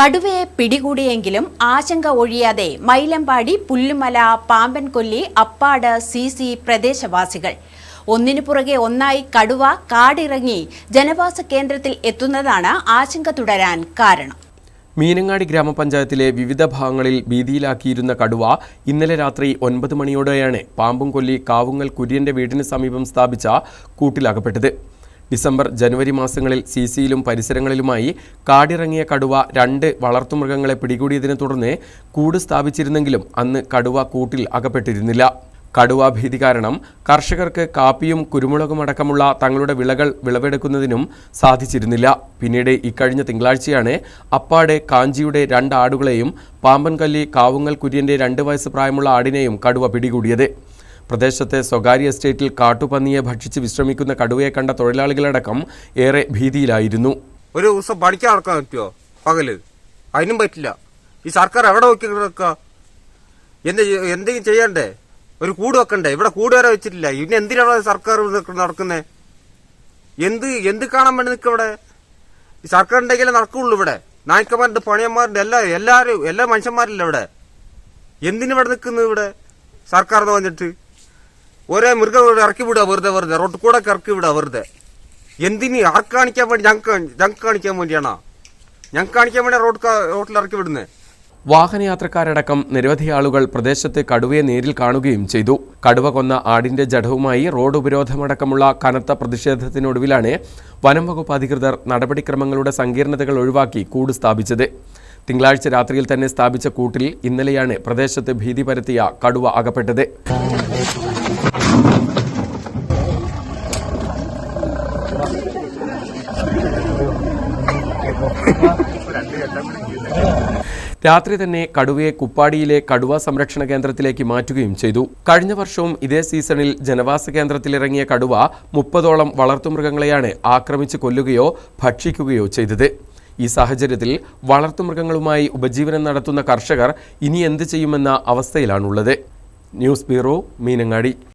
കടുവയെ പിടികൂടിയെങ്കിലും ആശങ്ക ഒഴിയാതെ മൈലമ്പാടി പുല്ലുമല പാമ്പൻകൊല്ലി അപ്പാട് സി സി പ്രദേശവാസികൾ. ഒന്നിനു പുറകെ ഒന്നായി കടുവ കാടിറങ്ങി ജനവാസ കേന്ദ്രത്തിൽ എത്തുന്നതാണ് ആശങ്ക തുടരാൻ കാരണം. മീനങ്ങാടി ഗ്രാമപഞ്ചായത്തിലെ വിവിധ ഭാഗങ്ങളിൽ ഭീതിയിലാക്കിയിരുന്ന കടുവ ഇന്നലെ രാത്രി ഒൻപത് മണിയോടെയാണ് പാമ്പും കൊല്ലി കാവുങ്ങൽ കുര്യന്റെ വീടിന് സമീപം സ്ഥാപിച്ച കൂട്ടിലകപ്പെട്ടത്. ഡിസംബർ ജനുവരി മാസങ്ങളിൽ സിസിയിലും പരിസരങ്ങളിലുമായി കാടിറങ്ങിയ കടുവ രണ്ട് വളർത്തുമൃഗങ്ങളെ പിടികൂടിയതിനെ തുടർന്ന് കൂട് സ്ഥാപിച്ചിരുന്നെങ്കിലും അന്ന് കടുവ കൂട്ടിൽ അകപ്പെട്ടിരുന്നില്ല. കടുവ ഭീതി കാരണം കർഷകർക്ക് കാപ്പിയും കുരുമുളകും അടക്കമുള്ള തങ്ങളുടെ വിളകൾ വിളവെടുക്കുന്നതിനും സാധിച്ചിരുന്നില്ല. പിന്നീട് ഇക്കഴിഞ്ഞ തിങ്കളാഴ്ചയാണ് അപ്പാടെ കാഞ്ചിയുടെ രണ്ട് ആടുകളെയും പാമ്പൻകല്ലി കാവുങ്ങൽ കുര്യന്റെ രണ്ട് വയസ്സ് പ്രായമുള്ള ആടിനെയും കടുവ പിടികൂടിയത്. പ്രദേശത്തെ സ്വകാര്യ എസ്റ്റേറ്റിൽ കാട്ടുപന്നിയെ ഭക്ഷിച്ച് വിശ്രമിക്കുന്ന കടുവയെ കണ്ട തൊഴിലാളികളടക്കം ഏറെ ഭീതിയിലായിരുന്നു. ഒരു ദിവസം പഠിക്കാൻ നടക്കാൻ പറ്റുമോ പകൽ. അതിനും പറ്റില്ല. ഈ സർക്കാർ എവിടെ നോക്കി കിടക്കുക എന്ത് എന്തെങ്കിലും ചെയ്യണ്ടേ? ഒരു കൂട് വെക്കണ്ടേ? ഇവിടെ കൂട് വരെ വെച്ചിട്ടില്ല. ഇനി എന്തിനാണ് സർക്കാർ നടക്കുന്നത് എന്ത് എന്ത് കാണാൻ വേണ്ടി നിൽക്കുക ഇവിടെ? ഈ സർക്കാർ ഉണ്ടെങ്കിലേ നടക്കുള്ളൂ ഇവിടെ. നായ്ക്കന്മാരുടെ പണിയന്മാരുടെ എല്ലാ എല്ലാവരും എല്ലാ മനുഷ്യന്മാരില്ല ഇവിടെ. എന്തിനു ഇവിടെ നിൽക്കുന്നത് ഇവിടെ? സർക്കാർ എന്ന് പറഞ്ഞിട്ട്. ഒരേ മൃഗം ഇറക്കി വിടുക വെറുതെ വെറുതെ. റോട്ടിൽ കൂടെ ഇറക്കി വിടുക വെറുതെ. എന്തിന് ആർക്ക് കാണിക്കാൻ വേണ്ടി ഞങ്ങൾക്ക് ഞങ്ങൾക്ക് കാണിക്കാൻ വേണ്ടിയാണോ? ഞങ്ങൾക്ക് കാണിക്കാൻ വേണ്ടി റോഡ് റോട്ടിൽ ഇറക്കി വിടുന്നത് വാഹനയാത്രക്കാരടക്കം നിരവധി ആളുകൾ പ്രദേശത്ത് കടുവയെ നേരിൽ കാണുകയും ചെയ്തു. കടുവ കൊന്ന ആടിന്റെ ജഡവുമായി റോഡ് ഉപരോധമടക്കമുള്ള കനത്ത പ്രതിഷേധത്തിനൊടുവിലാണ് വനം വകുപ്പ് അധികൃതർ നടപടിക്രമങ്ങളുടെ സങ്കീർണതകൾ ഒഴിവാക്കി കൂട് സ്ഥാപിച്ചത്. തിങ്കളാഴ്ച രാത്രിയിൽ തന്നെ സ്ഥാപിച്ച കൂട്ടിൽ ഇന്നലെയാണ് പ്രദേശത്ത് ഭീതി പരത്തിയ കടുവ അകപ്പെട്ടത്. രാത്രി തന്നെ കടുവയെ കുപ്പാടിയിലെ കടുവ സംരക്ഷണ കേന്ദ്രത്തിലേക്ക് മാറ്റുകയും ചെയ്തു. കഴിഞ്ഞ വർഷവും ഇതേ സീസണിൽ ജനവാസ കേന്ദ്രത്തിലിറങ്ങിയ കടുവ മുപ്പതോളം വളർത്തുമൃഗങ്ങളെയാണ് ആക്രമിച്ച് കൊല്ലുകയോ ഭക്ഷിക്കുകയോ ചെയ്തത്. ഈ സാഹചര്യത്തിൽ വളർത്തുമൃഗങ്ങളുമായി ഉപജീവനം നടത്തുന്ന കർഷകർ ഇനി എന്ത് ചെയ്യുമെന്ന അവസ്ഥയിലാണുള്ളത്. News bureau Meenangadi.